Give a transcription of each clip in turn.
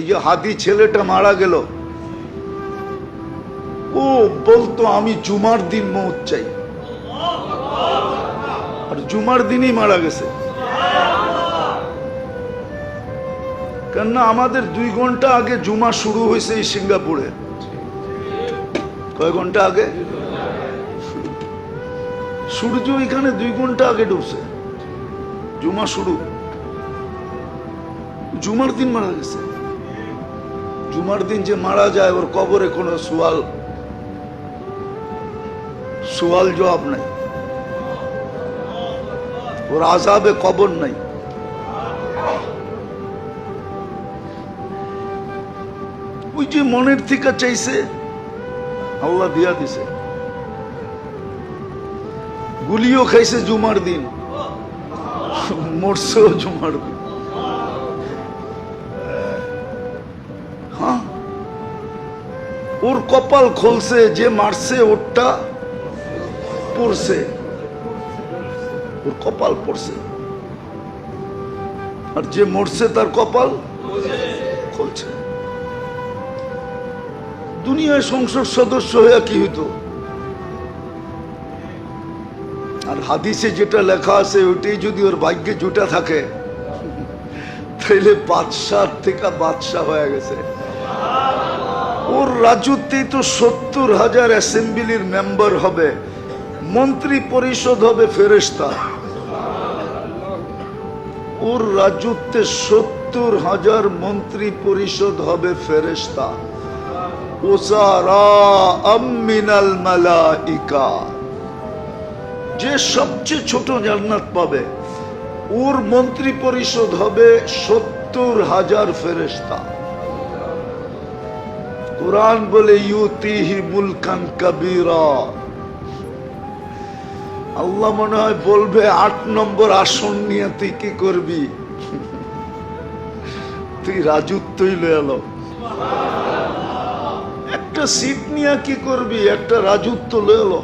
এই যে হাতি ছেলেটা মারা গেল, ও বলতো আমি জুমার দিন মৌত চাই। আর জুমার দিনই মারা গেছে। কেননা আমাদের দুই ঘণ্টা আগে জুমা শুরু হয়েছে এই সিঙ্গাপুরে। কয় ঘণ্টা আগে? সূর্য এখানে দুই ঘণ্টা আগে ঢুকছে জুমা শুরু। জুমার দিন মারা গেছে। জুমার দিন যে মারা যায়, ওর কবরে কোনো সোয়াল সোয়াল জবাব নাই। ওর আজাবে কবর নাই। ওই যে মনের থেকে চাইছে, আল্লাহ দিয়া দিছে। গুলিও খাইছে জুমার দিন, মরছেও জুমার দিন। ওর কপাল খুলছে, যে মারছে, ওরটা পড়ছে। ওর কপাল পড়ছে। আর যে মরছে, তার কপাল খুলছে। দুনিয়ায় সংসদ সদস্য হয়ে কি হইতো? আর হাদিসে যেটা লেখা আছে, ওইটাই যদি ওর ভাগ্যে জুটা থাকে, তাইলে বাদশাহ থেকে বাদশাহ হয়ে গেছে। ওর রাজত্বে তো সত্তর হাজার অ্যাসেম্বলির মেম্বার হবে। মন্ত্রী পরিষদ হবে ফেরেস্তা ওর রাজত্বে সত্তর হাজার মন্ত্রী পরিষদ হবে ফেরেস্তা যে সবচেয়ে ছোট জান্নাত পাবে, ওর মন্ত্রী পরিষদ হবে সত্তর হাজার ফেরেস্তা কোরআন বলে, ইউতিহি মুলকান কবিরা। আল্লাহ মনে হয় বলবে, আট নম্বর আসন নিয়ে তুই কি করবি? তুই রাজত্বই লয়ে এলো। একটা সিট নিয়ে কি করবি? একটা রাজত্ব লয়ে এলো।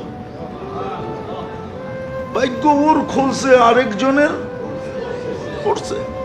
ভাগ্য ওর খুলছে, আরেকজনের পড়ছে